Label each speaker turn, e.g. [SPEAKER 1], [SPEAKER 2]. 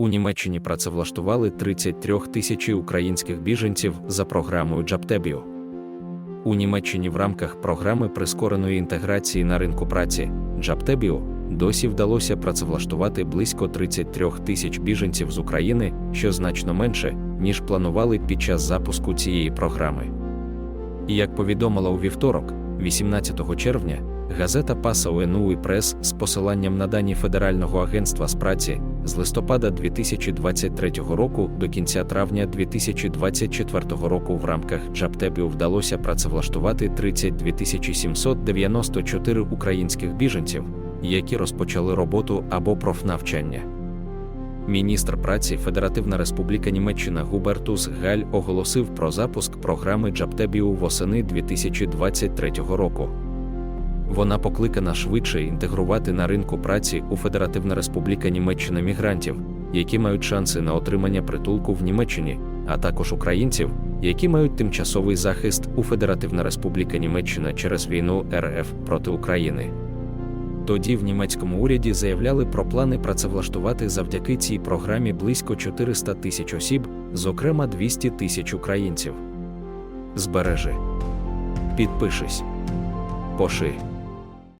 [SPEAKER 1] У Німеччині працевлаштували 33 тисячі українських біженців за програмою Джаптебіо. У Німеччині в рамках програми прискореної інтеграції на ринку праці Джаптебіо досі вдалося працевлаштувати близько 33 тисяч біженців з України, що значно менше, ніж планували під час запуску цієї програми. І як повідомила у вівторок, 18 червня, газета Паса УНУ і Прес з посиланням на дані Федерального агентства з праці з листопада 2023 року до кінця травня 2024 року в рамках Джаптебіо вдалося працевлаштувати 32 794 українських біженців, які розпочали роботу або профнавчання. Міністр праці Федеративна Республіка Німеччина Губертус Галь оголосив про запуск програми Джаптебіу восени 2023 року. Вона покликана швидше інтегрувати на ринку праці у Федеративна Республіка Німеччина мігрантів, які мають шанси на отримання притулку в Німеччині, а також українців, які мають тимчасовий захист у Федеративна Республіка Німеччина через війну РФ проти України. Тоді в німецькому уряді заявляли про плани працевлаштувати завдяки цій програмі близько 400 тисяч осіб, зокрема 200 тисяч українців. Збережи. Підпишись. Поши.